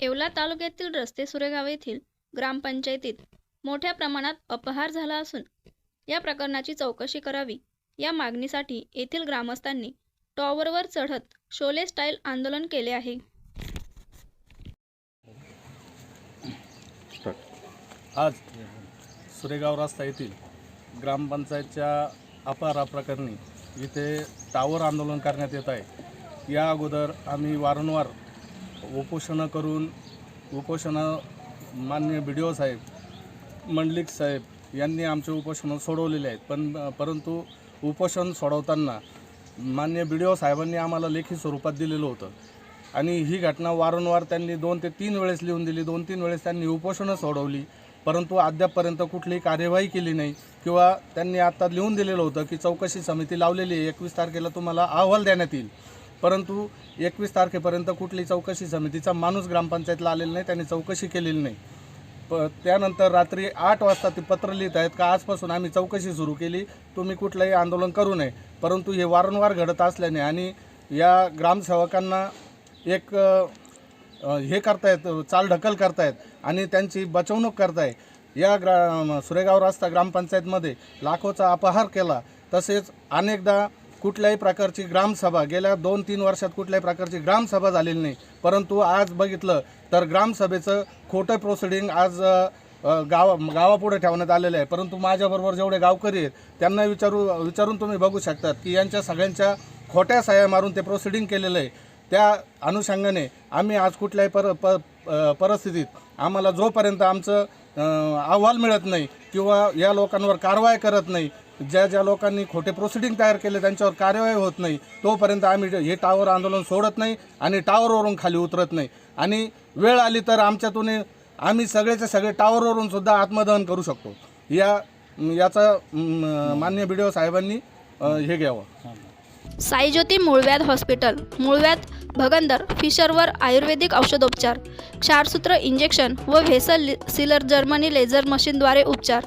येवला तालुक्यातील रस्ते सुरेगाव येथील ग्रामपंचायतीत मोठ्या प्रमाणात अपहार झाला असून या प्रकरणाची चौकशी करावी या मागणीसाठी येथील ग्रामस्थांनी टॉवरवर चढत शोले स्टाईल आंदोलन केले आहे. आज सुरेगाव रस्ता येथील ग्रामपंचायतच्या अपहाराप्रकरणी इथे टावर आंदोलन करण्यात येत आहे. या अगोदर आम्ही वारंवार उपोषणं करून उपोषणं मान्य बी डी ओ साहेब मंडलिक साहेब यांनी आमचे उपोषणं सोडवलेले आहेत. पण परंतु उपोषण सोडवताना मान्य बी डी ओ साहेबांनी आम्हाला लेखी स्वरूपात दिलेलं होतं. आणि ही घटना वारंवार त्यांनी दोन ते तीन वेळेस लिहून दिली. दोन तीन वेळेस त्यांनी उपोषणं सोडवली. परंतु अद्यापपर्यंत कुठलीही कार्यवाही केली नाही. किंवा त्यांनी आता लिहून दिलेलं होतं की चौकशी समिती लावलेली आहे. एकवीस तारखेला तुम्हाला अहवाल देण्यात येईल. परंतु एकवीस तारखेपर्यंत कुठली चौकशी समितीचा माणूस ग्रामपंचायतला आलेला नाही त्यांनी चौकशी केलेली नाही. प त्यानंतर रात्री आठ वाजता ते पत्र लिहित आहेत का आजपासून आम्ही चौकशी सुरू केली तुम्ही कुठलंही आंदोलन करू नये. परंतु हे वारंवार घडत असल्याने आणि या ग्रामसेवकांना एक हे करतायत चालढकल करतायत आणि त्यांची बचवणूक करताय. या ग्रा सुरेगाव रस्ता ग्रामपंचायतमध्ये लाखोचा अपहार केला. तसेच अनेकदा कुठल्याही प्रकारची ग्रामसभा गेल्या दोन तीन वर्षात कुठल्याही प्रकारची ग्रामसभा झालेली नाही. परंतु आज बघितलं तर ग्रामसभेचं खोटं प्रोसिडिंग आज गावा गावापुढे ठेवण्यात आलेलं आहे. परंतु माझ्याबरोबर जेवढे गावकरी आहेत त्यांना विचारू विचारून तुम्ही बघू शकतात की यांच्या सगळ्यांच्या खोट्या सह्या मारून ते प्रोसिडिंग केलेलं आहे. त्या अनुषंगाने आम्ही आज कुठल्याही पर प परिस्थितीत आम्हाला जोपर्यंत आमचं अहवाल मिळत नाही किंवा या लोकांवर कारवाई करत नाही ज्या ज्या लोकांनी खोटे प्रोसिडिंग तयार केले त्यांच्यावर कार्यवाही होत नाही. तोपर्यंत आम्ही हे टावर आंदोलन सोडत नाही आणि टावरवरून खाली उतरत नाही. आणि वेळ आली तर आमच्यातून आम्ही सगळेचे सगळे टावरवरून सुद्धा आत्मदहन करू शकतो. या याचा मान्य बी डी ओ साहेबांनी हे घ्यावं. साईज्योती मूळव्याध हॉस्पिटल मूळव्याध भगंदर फिशरवर आयुर्वेदिक औषधोपचार क्षारसूत्र इंजेक्शन व व्हेसल सिलर जर्मनी लेझर मशीनद्वारे उपचार.